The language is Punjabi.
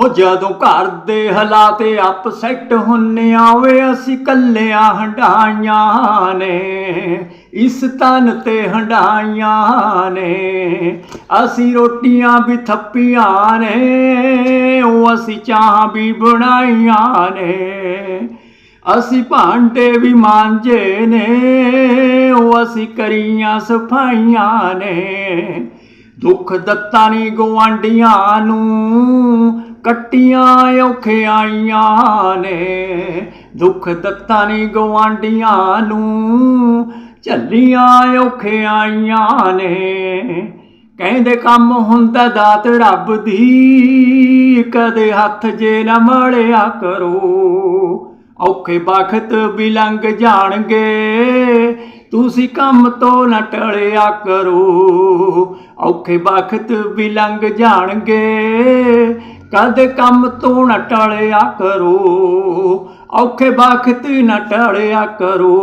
ਹੋ ਜਦੋਂ ਘਰ ਦੇ ਹਾਲਾਤ ਅਪਸੈਟ ਹੁੰਨੇ ਆਵੇ ਅਸੀਂ ਕੱਲਿਆਂ ਹੰਡਾਈਆਂ ਨੇ। ਇਸ ਤਨ ਤੇ ਹੰਡਾਈਆਂ ਨੇ। ਅਸੀਂ ਰੋਟੀਆਂ ਵੀ ਥੱਪੀਆਂ ਨੇ, ਉਹ ਅਸੀਂ ਚਾਹ ਵੀ ਬਣਾਈਆਂ ਨੇ। ਅਸੀਂ ਭਾਂਡੇ ਵੀ ਮਾਂਜੇ ਨੇ, ਉਹ ਅਸੀਂ ਕਰੀਆਂ ਸਫਾਈਆਂ ਨੇ। ਦੁੱਖ ਦਿੱਤਾ ਨਹੀਂ ਗਵਾਂਡੀਆਂ ਨੂੰ ਕੱਟੀਆਂ ਔਖੇ ਆਈਆਂ ਨੇ। ਦੁੱਖ ਦਿੱਤਾ ਨੀ ਗਵਾਂਡੀਆਂ ਨੂੰ, ਝੱਲੀਆਂ ਔਖੇ ਆਈਆਂ ਨੇ। ਕਹਿੰਦੇ ਕੰਮ ਹੁੰਦਾ ਦਾਤ ਰੱਬ ਦੀ, ਕਦੇ ਹੱਥ ਜੇ ਨਾ ਮੜਿਆ ਕਰੋ। ਔਖੇ ਵਕਤ ਵੀ ਲੰਘ ਜਾਣਗੇ, ਤੁਸੀਂ ਕੰਮ ਤੋਂ ਨਾ ਟਲਿਆ ਕਰੋ। ਔਖੇ ਵਕਤ ਵੀ ਲੰਘ ਜਾਣਗੇ ਕਦੇ ਕੰਮ ਤੋਂ ਨਾ ਟਲਿਆ ਕਰੋ ਔਖੇ ਵਕਤ ਨਾ ਟਲਿਆ ਕਰੋ।